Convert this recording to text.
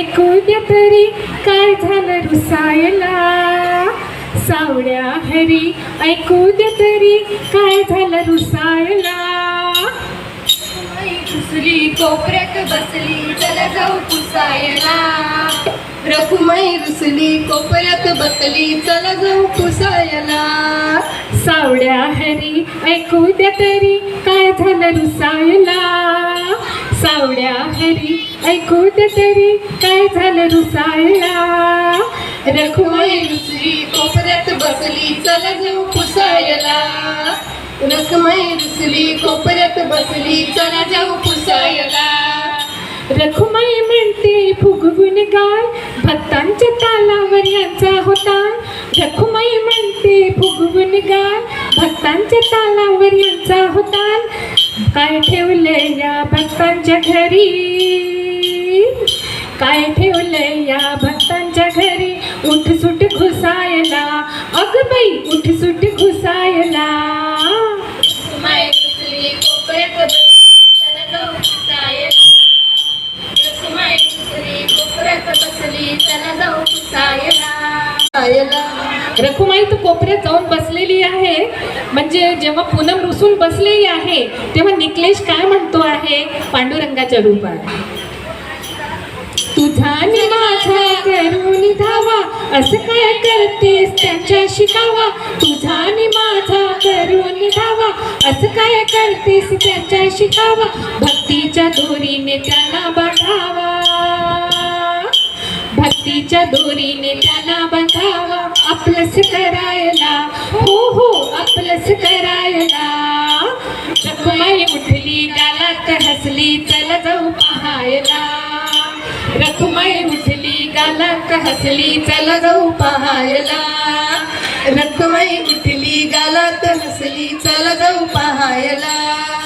ऐकू द्या तरी काय झालं रुसायला? सावड्या हरी ऐकू द्या तरी काय झालं रुसायला? दुसरी कोपऱ्यात बसली चला जाऊ पुसायला. रखुमाई रुसली कोपऱ्यात बसली चला जाऊ पुसायला. सावड्या हरी ऐकू द्या तरी काय झालं रुसायला? सावड्या हरी ऐकू तरी काय झालं रुसायला? रखुमाई रखुमाई रुसली कोपऱ्यात बसली चला जाऊ पुसायला. रखुमाई रुसली कोपऱ्यात बसली चला जाऊ पुसायला. रखुमाई म्हणते फुगवून गाय भक्तांच्या तालावर यांचा होता. रखुमाई म्हणते फुगवून गाय भक्तांच्या तालावर यांचा होता. काय ठेवलंय या भक्तांच्या घरी? काय ठेवलंय या भक्तांच्या घरी? उठसूट घुसायला. अग बाई उठसूट घुसायला. रखुमाई तर कोपऱ्यात जाऊन बसलेली आहे. म्हणजे जेव्हा पूनम रुसून बसलेली आहे तेव्हा निकलेश काय म्हणतो आहे? पांडुरंगाच्या रूपात. तुझा आणि माझा करून धावा असं काय करतेस त्यांच्या शिकावा? तुझा आणि माझा करून धावा असं काय करतेस त्यांच्या शिकावा? भक्तीच्या दोरीने त्यांना बघावा. भक्तीच्या दोरीने त्याला बंधावा आपलंच करायला ती गालात हसली चल जाऊ पाहायला. रखमय उठली गालात हसली चल जाऊ पाहायला. रखमय उठली गालात हसली चल जाऊ पाहायला.